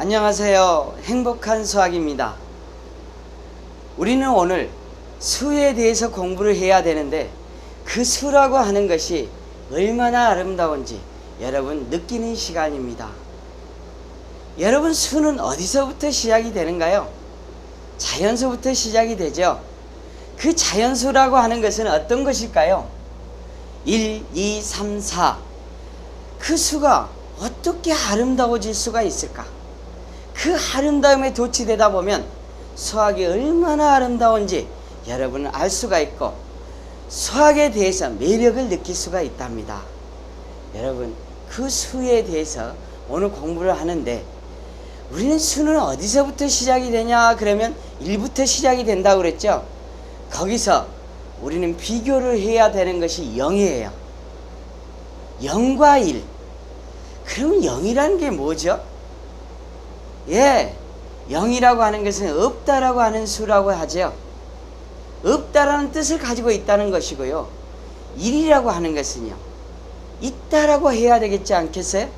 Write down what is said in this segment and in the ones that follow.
안녕하세요. 행복한 수학입니다. 우리는 오늘 수에 대해서 공부를 해야 되는데 그 수라고 하는 것이 얼마나 아름다운지 여러분 느끼는 시간입니다. 여러분 수는 어디서부터 시작이 되는가요? 자연수부터 시작이 되죠. 그 자연수라고 하는 것은 어떤 것일까요? 1, 2, 3, 4. 그 수가 어떻게 아름다워질 수가 있을까? 그 아름다움에 도취되다 보면 수학이 얼마나 아름다운지 여러분은 알 수가 있고 수학에 대해서 매력을 느낄 수가 있답니다. 여러분 그 수에 대해서 오늘 공부를 하는데 우리는 수는 어디서부터 시작이 되냐 그러면 1부터 시작이 된다고 그랬죠. 거기서 우리는 비교를 해야 되는 것이 0이에요. 0과 1. 그럼 0이라는 게 뭐죠? 예, 0이라고 하는 것은 없다라고 하는 수라고 하죠. 없다라는 뜻을 가지고 있다는 것이고요. 1이라고 하는 것은요. 있다라고 해야 되겠지 않겠어요?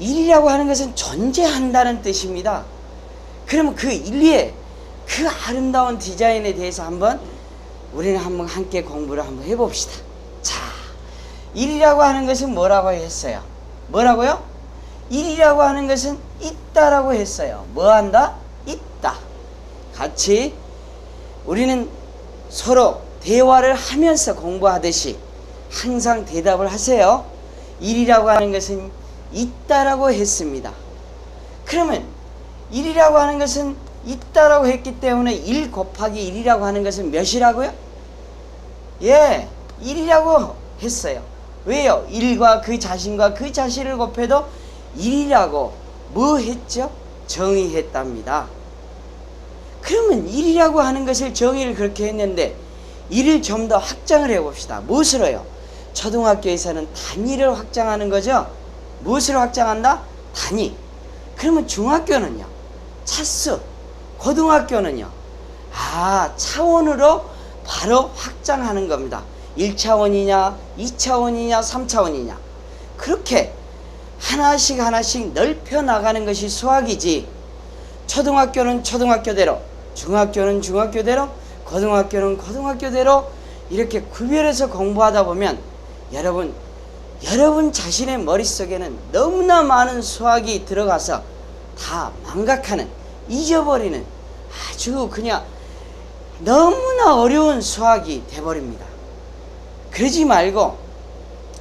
1이라고 하는 것은 존재한다는 뜻입니다. 그러면 그 1의 그 아름다운 디자인에 대해서 한번 우리는 한번 함께 공부를 한번 해봅시다. 자, 1이라고 하는 것은 뭐라고 했어요? 뭐라고요? 1이라고 하는 것은 있다라고 했어요. 뭐 한다? 있다. 같이 우리는 서로 대화를 하면서 공부하듯이 항상 대답을 하세요. 1이라고 하는 것은 있다라고 했습니다. 그러면 1이라고 하는 것은 있다라고 했기 때문에 1 곱하기 1이라고 하는 것은 몇이라고요? 예, 1이라고 했어요. 왜요? 1과 그 자신과 그 자신을 곱해도 1이라고 뭐 했죠? 정의했답니다. 그러면 1이라고 하는 것을 정의를 그렇게 했는데 1을 좀 더 확장을 해봅시다. 무엇으로요? 초등학교에서는 단위를 확장하는 거죠. 무엇을 확장한다? 단위. 그러면 중학교는요? 차수. 고등학교는요? 아, 차원으로 바로 확장하는 겁니다. 1차원이냐, 2차원이냐, 3차원이냐. 그렇게 하나씩 하나씩 넓혀 나가는 것이 수학이지. 초등학교는 초등학교대로, 중학교는 중학교대로, 고등학교는 고등학교대로 이렇게 구별해서 공부하다 보면 여러분, 여러분 자신의 머릿속에는 너무나 많은 수학이 들어가서 다 망각하는, 잊어버리는 아주 그냥 너무나 어려운 수학이 돼버립니다. 그러지 말고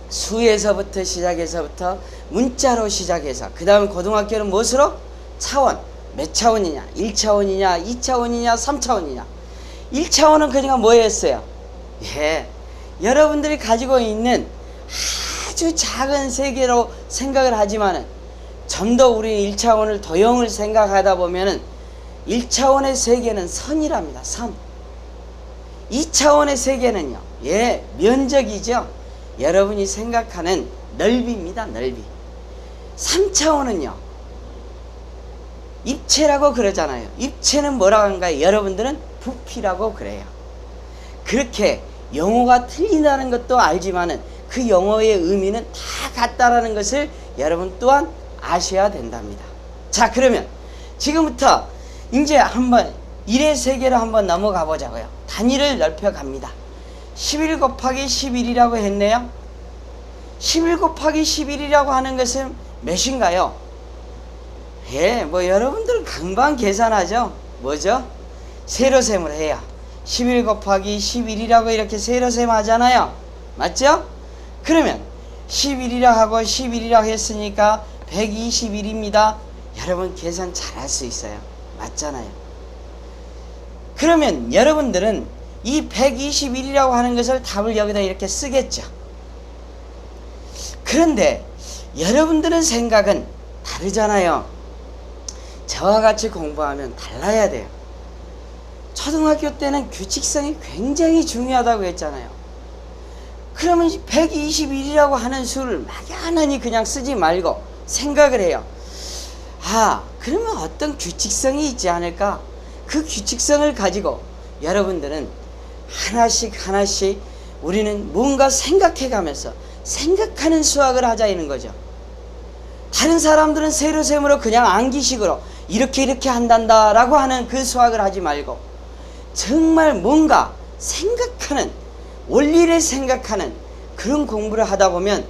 수에서부터 시작해서부터 문자로 시작해서 그 다음 고등학교는 무엇으로? 차원. 몇 차원이냐? 1차원이냐? 2차원이냐? 3차원이냐? 1차원은 그냥 뭐였어요? 예. 여러분들이 가지고 있는 아주 작은 세계로 생각을 하지만은 좀 더 우리 1차원을 도형을 생각하다 보면은 1차원의 세계는 선이랍니다 선. 2차원의 세계는요 예 면적이죠 여러분이 생각하는 넓이입니다 넓이. 3차원은요 입체라고 그러잖아요. 입체는 뭐라고 하는가요 여러분들은 부피라고 그래요. 그렇게 영어가 틀린다는 것도 알지만은 그 영어의 의미는 다 같다라는 것을 여러분 또한 아셔야 된답니다. 자 그러면 지금부터 이제 한번 1의 세계로 한번 넘어가 보자고요. 단위를 넓혀 갑니다 11 곱하기 11이라고 했네요. 11 곱하기 11이라고 하는 것은 몇인가요? 예, 뭐 여러분들은 금방 계산하죠. 뭐죠? 세로셈을 해야 11 곱하기 11이라고 이렇게 세로셈 하잖아요. 맞죠? 그러면 11이라 하고 11이라 했으니까 121입니다. 여러분 계산 잘 할 수 있어요. 맞잖아요. 그러면 여러분들은 이 121이라고 하는 것을 답을 여기다 이렇게 쓰겠죠. 그런데 여러분들의 생각은 다르잖아요. 저와 같이 공부하면 달라야 돼요. 초등학교 때는 규칙성이 굉장히 중요하다고 했잖아요. 그러면 121이라고 하는 수를 막연하니 그냥 쓰지 말고 생각을 해요. 아, 그러면 어떤 규칙성이 있지 않을까? 그 규칙성을 가지고 여러분들은 하나씩 하나씩 우리는 뭔가 생각해 가면서 생각하는 수학을 하자는 거죠. 다른 사람들은 세로셈으로 그냥 암기식으로 이렇게 이렇게 한단다라고 하는 그 수학을 하지 말고 정말 뭔가 생각하는 원리를 생각하는 그런 공부를 하다 보면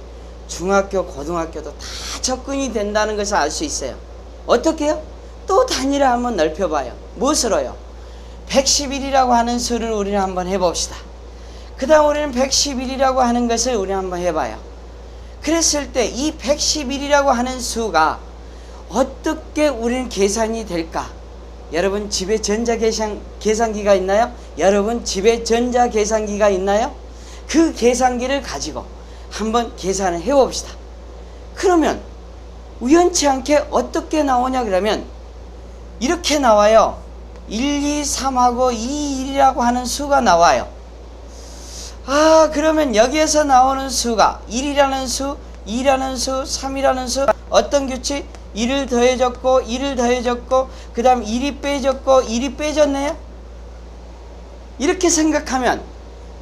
중학교, 고등학교도 다 접근이 된다는 것을 알 수 있어요. 어떻게요? 또 단위를 한번 넓혀봐요. 무엇으로요? 111이라고 하는 수를 우리는 한번 해봅시다. 그 다음 우리는 111이라고 하는 것을 우리는 한번 해봐요. 그랬을 때 이 111이라고 하는 수가 어떻게 우리는 계산이 될까? 여러분 집에 전자 계산, 계산기가 있나요? 여러분 집에 전자 계산기가 있나요? 그 계산기를 가지고 한번 계산을 해봅시다. 그러면 우연치 않게 어떻게 나오냐 그러면 이렇게 나와요. 1, 2, 3하고 2, 1이라고 하는 수가 나와요. 아, 그러면 여기에서 나오는 수가 1이라는 수, 2라는 수, 3이라는 수, 어떤 규칙? 1을 더해졌고, 1을 더해졌고, 그 다음 1이 빼졌고, 1이 빼졌네요? 이렇게 생각하면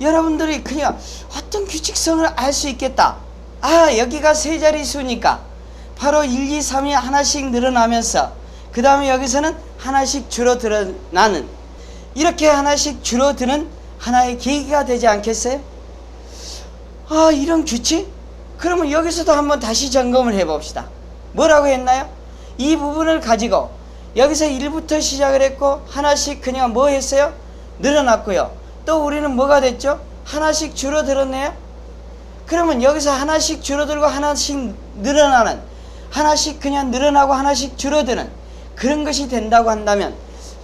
여러분들이 그냥 어떤 규칙성을 알 수 있겠다. 아, 여기가 세 자리 수니까 바로 1, 2, 3이 하나씩 늘어나면서 그 다음에 여기서는 하나씩 줄어들어나는 이렇게 하나씩 줄어드는 하나의 계기가 되지 않겠어요? 아, 이런 규칙? 그러면 여기서도 한번 다시 점검을 해봅시다. 뭐라고 했나요? 이 부분을 가지고 여기서 1부터 시작을 했고 하나씩 그냥 뭐 했어요? 늘어났고요. 또 우리는 뭐가 됐죠? 하나씩 줄어들었네요. 그러면 여기서 하나씩 줄어들고 하나씩 늘어나는 하나씩 그냥 늘어나고 하나씩 줄어드는 그런 것이 된다고 한다면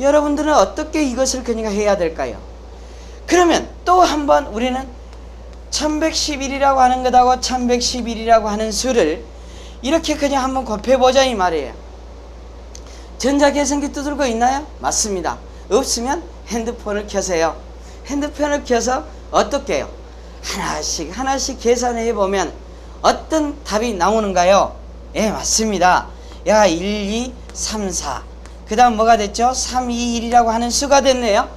여러분들은 어떻게 이것을 그냥 해야 될까요? 그러면 또 한 번 우리는 1111이라고 하는 것하고 1111이라고 하는 수를 이렇게 그냥 한번 곱해보자 이 말이에요. 전자계산기 두들고 있나요? 맞습니다. 없으면 핸드폰을 켜세요. 핸드폰을 켜서 어떻게 해요? 하나씩 하나씩 계산해 보면 어떤 답이 나오는가요? 예, 맞습니다. 야, 1, 2, 3, 4. 그 다음 뭐가 됐죠? 3, 2, 1이라고 하는 수가 됐네요.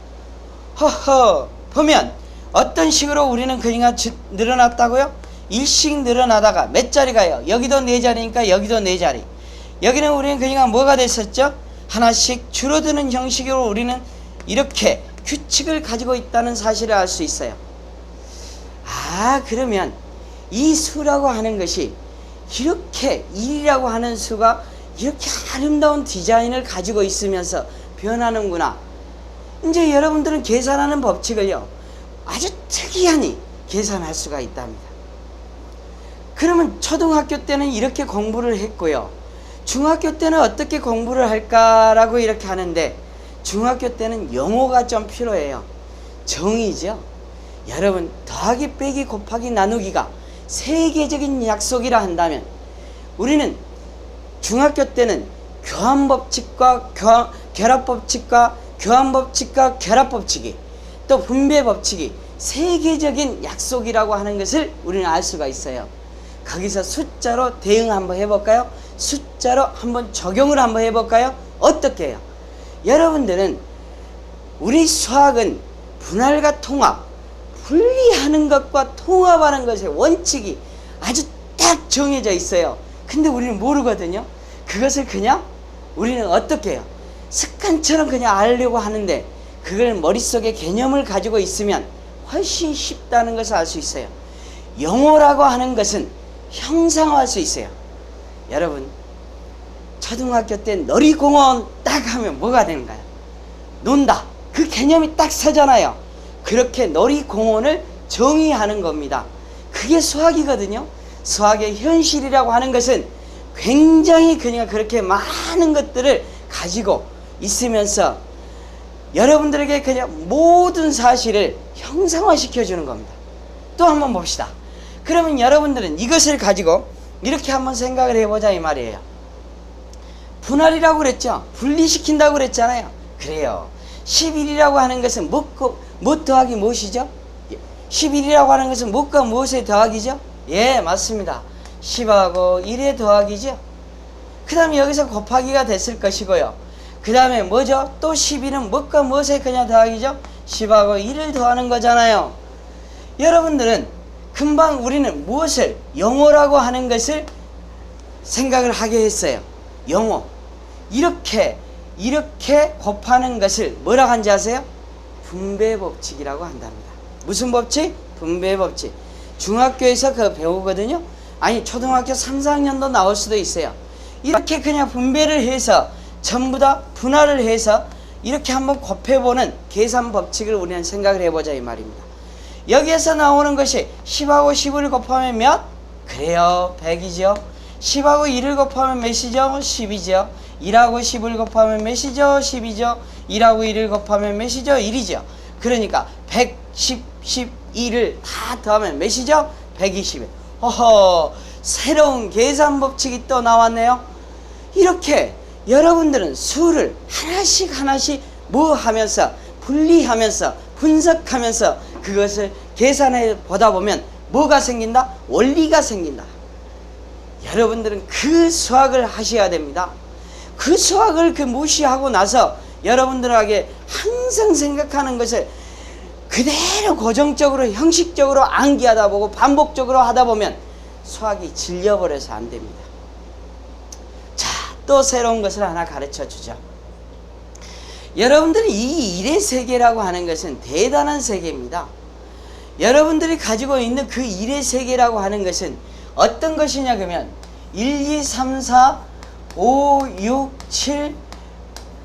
허허, 보면 어떤 식으로 우리는 그림가 늘어났다고요? 일씩 늘어나다가 몇 자리가요? 여기도 네 자리니까 여기도 네 자리. 여기는 우리는 그러니까 뭐가 됐었죠? 하나씩 줄어드는 형식으로 우리는 이렇게 규칙을 가지고 있다는 사실을 알 수 있어요. 아, 그러면 이 수라고 하는 것이 이렇게 1이라고 하는 수가 이렇게 아름다운 디자인을 가지고 있으면서 변하는구나. 이제 여러분들은 계산하는 법칙을요, 아주 특이하니 계산할 수가 있답니다. 그러면 초등학교 때는 이렇게 공부를 했고요. 중학교 때는 어떻게 공부를 할까라고 이렇게 하는데 중학교 때는 영어가 좀 필요해요. 정의죠. 여러분 더하기 빼기 곱하기 나누기가 세계적인 약속이라 한다면 우리는 중학교 때는 교환법칙과 교, 결합법칙과 교환법칙과 결합법칙이 또 분배법칙이 세계적인 약속이라고 하는 것을 우리는 알 수가 있어요. 거기서 숫자로 대응 한번 해볼까요? 숫자로 한번 적용을 한번 해볼까요? 어떻게 해요? 여러분들은 우리 수학은 분할과 통합, 분리하는 것과 통합하는 것의 원칙이 아주 딱 정해져 있어요. 근데 우리는 모르거든요. 그것을 그냥 우리는 어떻게 해요? 습관처럼 그냥 알려고 하는데 그걸 머릿속에 개념을 가지고 있으면 훨씬 쉽다는 것을 알 수 있어요. 영어라고 하는 것은 형상화할 수 있어요. 여러분, 초등학교 때 놀이공원 딱 하면 뭐가 되는가요? 논다. 그 개념이 딱 서잖아요. 그렇게 놀이공원을 정의하는 겁니다. 그게 수학이거든요. 수학의 현실이라고 하는 것은 굉장히 그냥 그렇게 많은 것들을 가지고 있으면서 여러분들에게 그냥 모든 사실을 형상화 시켜 주는 겁니다. 또 한번 봅시다. 그러면 여러분들은 이것을 가지고 이렇게 한번 생각을 해보자 이 말이에요. 분할이라고 그랬죠. 분리시킨다고 그랬잖아요. 그래요. 11이라고 하는 것은 무엇, 무엇 더하기 무엇이죠? 11이라고 하는 것은 무엇과 무엇의 더하기죠? 예, 맞습니다. 10하고 1의 더하기죠. 그 다음에 여기서 곱하기가 됐을 것이고요. 그 다음에 뭐죠? 또 12는 무엇과 무엇의 그냥 더하기죠? 10하고 1을 더하는 거잖아요. 여러분들은 금방 우리는 무엇을 영어라고 하는 것을 생각을 하게 했어요. 영어. 이렇게 이렇게 곱하는 것을 뭐라고 한지 아세요? 분배 법칙이라고 한답니다. 무슨 법칙? 분배 법칙. 중학교에서 그 배우거든요. 아니 초등학교 3, 4학년도 나올 수도 있어요. 이렇게 그냥 분배를 해서 전부 다 분할을 해서 이렇게 한번 곱해보는 계산 법칙을 우리는 생각을 해보자 이 말입니다. 여기에서 나오는 것이 10하고 10을 곱하면 몇? 그래요 100이죠. 10하고 1을 곱하면 몇이죠? 10이죠. 1하고 10을 곱하면 몇이죠? 10이죠. 1하고 1을 곱하면 몇이죠? 1이죠. 그러니까 110, 10, 1을 다 더하면 몇이죠? 120일. 허허, 새로운 계산 법칙이 또 나왔네요. 이렇게 여러분들은 수를 하나씩 하나씩 뭐 하면서 분리하면서 분석하면서 그것을 계산해 보다 보면 뭐가 생긴다? 원리가 생긴다. 여러분들은 그 수학을 하셔야 됩니다. 그 수학을 그 무시하고 나서 여러분들에게 항상 생각하는 것을 그대로 고정적으로 형식적으로 암기하다 보고 반복적으로 하다 보면 수학이 질려버려서 안 됩니다. 자, 또 새로운 것을 하나 가르쳐 주죠. 여러분들이 이 일의 세계라고 하는 것은 대단한 세계입니다. 여러분들이 가지고 있는 그 일의 세계라고 하는 것은 어떤 것이냐 그러면 1, 2, 3, 4, 5, 6, 7,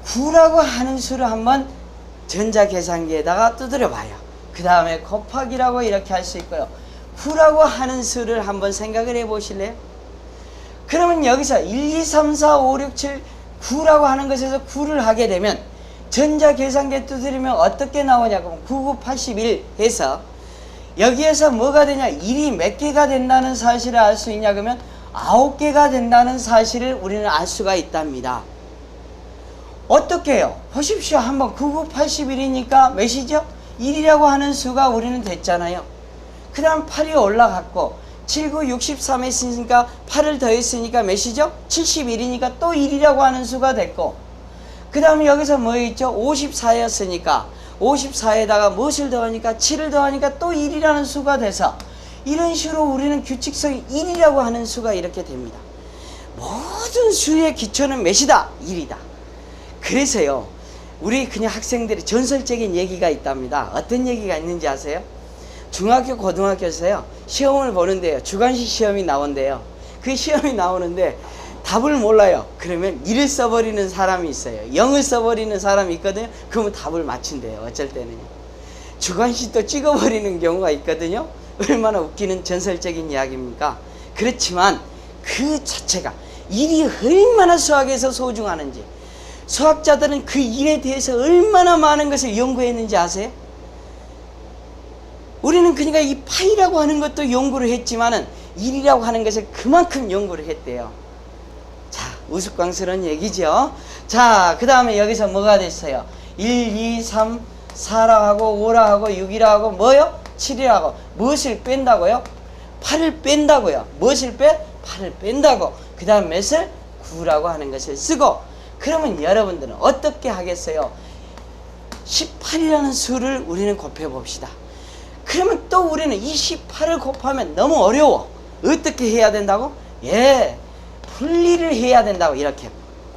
9라고 하는 수를 한번 전자계산기에다가 두드려 봐요. 그 다음에 곱하기라고 이렇게 할 수 있고요. 9라고 하는 수를 한번 생각을 해 보실래요? 그러면 여기서 1, 2, 3, 4, 5, 6, 7, 9라고 하는 것에서 9를 하게 되면 전자계산기에 두드리면 어떻게 나오냐 그러면 99, 81 해서 여기에서 뭐가 되냐 1이 몇 개가 된다는 사실을 알 수 있냐 그러면 9개가 된다는 사실을 우리는 알 수가 있답니다. 어떻게 해요? 보십시오. 한번 99, 81이니까 몇이죠? 1이라고 하는 수가 우리는 됐잖아요. 그 다음 8이 올라갔고 7, 9, 63 했으니까 8을 더했으니까 몇이죠? 71이니까 또 1이라고 하는 수가 됐고 그 다음에 여기서 뭐 있죠? 54였으니까 54에다가 무엇을 더하니까 7을 더하니까 또 1이라는 수가 돼서 이런 식으로 우리는 규칙성이 1이라고 하는 수가 이렇게 됩니다. 모든 수의 기초는 몇이다? 1이다. 그래서요, 우리 그냥 학생들이 전설적인 얘기가 있답니다. 어떤 얘기가 있는지 아세요? 중학교, 고등학교에서요, 시험을 보는데요, 주관식 시험이 나온대요. 그 시험이 나오는데 답을 몰라요. 그러면 1을 써버리는 사람이 있어요. 0을 써버리는 사람이 있거든요. 그러면 답을 맞춘대요. 어쩔 때는요. 주관식도 찍어버리는 경우가 있거든요. 얼마나 웃기는 전설적인 이야기입니까? 그렇지만 그 자체가 일이 얼마나 수학에서 소중하는지 수학자들은 그 일에 대해서 얼마나 많은 것을 연구했는지 아세요? 우리는 그러니까 이 파이라고 하는 것도 연구를 했지만은 일이라고 하는 것을 그만큼 연구를 했대요. 자, 우스꽝스러운 얘기죠. 자, 그 다음에 여기서 뭐가 됐어요? 1, 2, 3, 4라 하고 5라 하고 6이라 하고 뭐요? 7이라 하고 무엇을 뺀다고요? 8을 뺀다고요. 무엇을 빼? 8을 뺀다고. 그 다음 몇을? 9라고 하는 것을 쓰고 그러면 여러분들은 어떻게 하겠어요? 18이라는 수를 우리는 곱해 봅시다. 그러면 또 우리는 이 18을 곱하면 너무 어려워. 어떻게 해야 된다고? 예, 분리를 해야 된다고 이렇게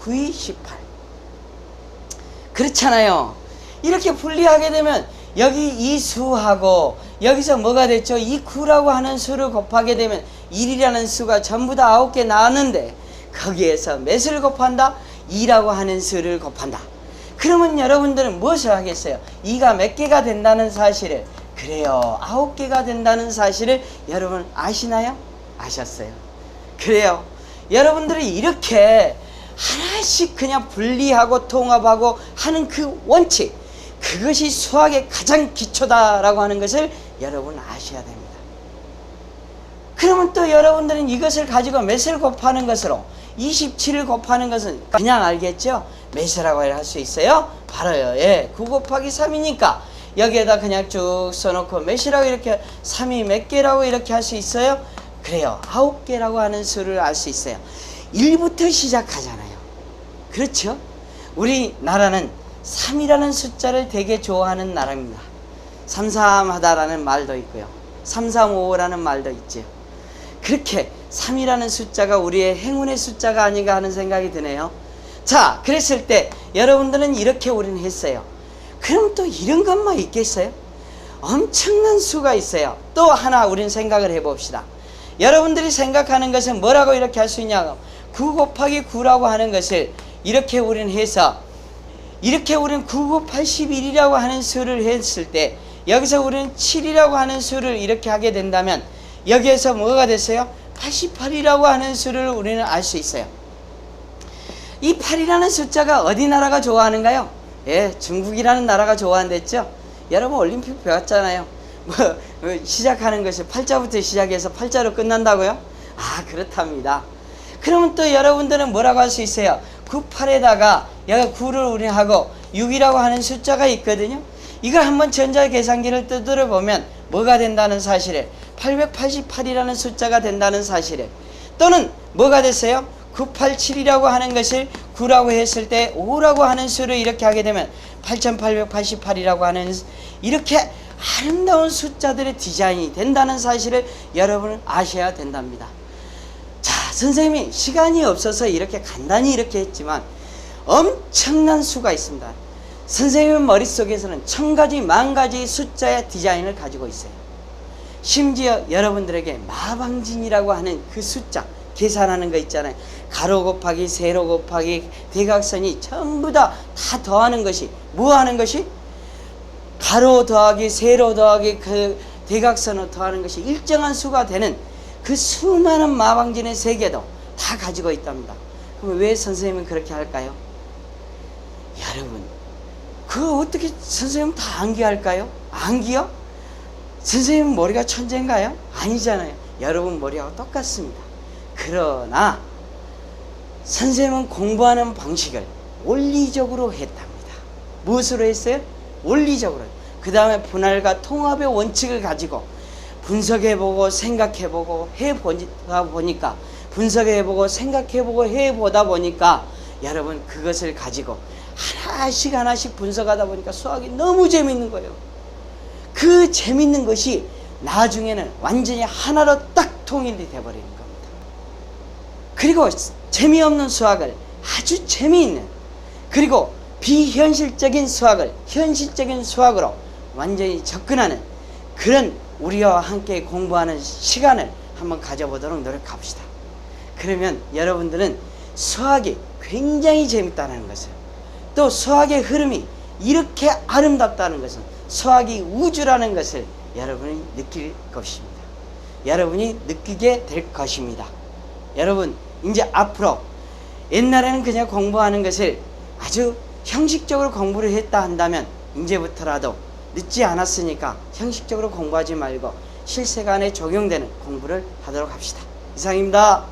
9이 18. 그렇잖아요. 이렇게 분리하게 되면 여기 이 수하고 여기서 뭐가 됐죠? 이 9라고 하는 수를 곱하게 되면 1이라는 수가 전부 다 9개 나왔는데 거기에서 몇을 곱한다? 2라고 하는 수를 곱한다. 그러면 여러분들은 무엇을 하겠어요? 2가 몇 개가 된다는 사실을 그래요. 9개가 된다는 사실을 여러분 아시나요? 아셨어요. 그래요. 여러분들이 이렇게 하나씩 그냥 분리하고 통합하고 하는 그 원칙 그것이 수학의 가장 기초다라고 하는 것을 여러분 아셔야 됩니다. 그러면 또 여러분들은 이것을 가지고 몇을 곱하는 것으로 27을 곱하는 것은 그냥 알겠죠? 몇이라고 할 수 있어요? 바로요. 예. 9 곱하기 3이니까 여기에다 그냥 쭉 써놓고 몇이라고 이렇게 3이 몇 개라고 이렇게 할 수 있어요? 그래요. 9개라고 하는 수를 알 수 있어요. 1부터 시작하잖아요. 그렇죠? 우리나라는 3이라는 숫자를 되게 좋아하는 나라입니다. 삼삼하다라는 말도 있고요. 삼삼오오라는 말도 있죠. 그렇게 3이라는 숫자가 우리의 행운의 숫자가 아닌가 하는 생각이 드네요. 자, 그랬을 때 여러분들은 이렇게 우리는 했어요. 그럼 또 이런 것만 있겠어요? 엄청난 수가 있어요. 또 하나 우리는 생각을 해봅시다. 여러분들이 생각하는 것은 뭐라고 이렇게 할 수 있냐고 9 곱하기 9라고 하는 것을 이렇게 우리는 해서 이렇게 우리는 9, 9, 81이라고 하는 수를 했을 때 여기서 우리는 7이라고 하는 수를 이렇게 하게 된다면 여기에서 뭐가 됐어요? 88이라고 하는 수를 우리는 알 수 있어요. 이 8이라는 숫자가 어디 나라가 좋아하는가요? 예, 중국이라는 나라가 좋아한댔죠? 여러분 올림픽 배웠잖아요. 뭐, 뭐 시작하는 것이 팔자부터 시작해서 팔자로 끝난다고요? 아, 그렇답니다. 그러면 또 여러분들은 뭐라고 할 수 있어요? 98에다가 여기 9를 우리 하고 6이라고 하는 숫자가 있거든요. 이걸 한번 전자계산기를 두드려 보면 뭐가 된다는 사실을 888이라는 숫자가 된다는 사실을 또는 뭐가 됐어요? 987이라고 하는 것을 9라고 했을 때 5라고 하는 수를 이렇게 하게 되면 8888이라고 하는 이렇게 아름다운 숫자들의 디자인이 된다는 사실을 여러분은 아셔야 된답니다. 자, 선생님이 시간이 없어서 이렇게 간단히 이렇게 했지만 엄청난 수가 있습니다. 선생님 머릿속에서는 천 가지, 만 가지 숫자의 디자인을 가지고 있어요. 심지어 여러분들에게 마방진이라고 하는 그 숫자, 계산하는 거 있잖아요. 가로 곱하기, 세로 곱하기, 대각선이 전부 다, 다 더하는 것이, 뭐 하는 것이? 가로 더하기, 세로 더하기, 그 대각선을 더하는 것이 일정한 수가 되는 그 수많은 마방진의 세계도 다 가지고 있답니다. 그럼 왜 선생님은 그렇게 할까요? 여러분, 그거 어떻게 선생님 다 암기할까요? 암기요? 선생님 머리가 천재인가요? 아니잖아요. 여러분 머리하고 똑같습니다. 그러나 선생님은 공부하는 방식을 원리적으로 했답니다. 무엇으로 했어요? 원리적으로. 그 다음에 분할과 통합의 원칙을 가지고 분석해보고 생각해보고 해보다 보니까 분석해보고 생각해보고 해보다 보니까 여러분 그것을 가지고 하나씩 하나씩 분석하다 보니까 수학이 너무 재밌는 거예요. 그 재밌는 것이 나중에는 완전히 하나로 딱 통일이 돼버리는 겁니다. 그리고 재미없는 수학을 아주 재미있는 그리고 비현실적인 수학을 현실적인 수학으로 완전히 접근하는 그런 우리와 함께 공부하는 시간을 한번 가져보도록 노력합시다. 그러면 여러분들은 수학이 굉장히 재밌다는 것을 또 수학의 흐름이 이렇게 아름답다는 것은 수학이 우주라는 것을 여러분이 느낄 것입니다. 여러분이 느끼게 될 것입니다. 여러분, 이제 앞으로 옛날에는 그냥 공부하는 것을 아주 형식적으로 공부를 했다 한다면 이제부터라도 늦지 않았으니까 형식적으로 공부하지 말고 실생활에 적용되는 공부를 하도록 합시다. 이상입니다.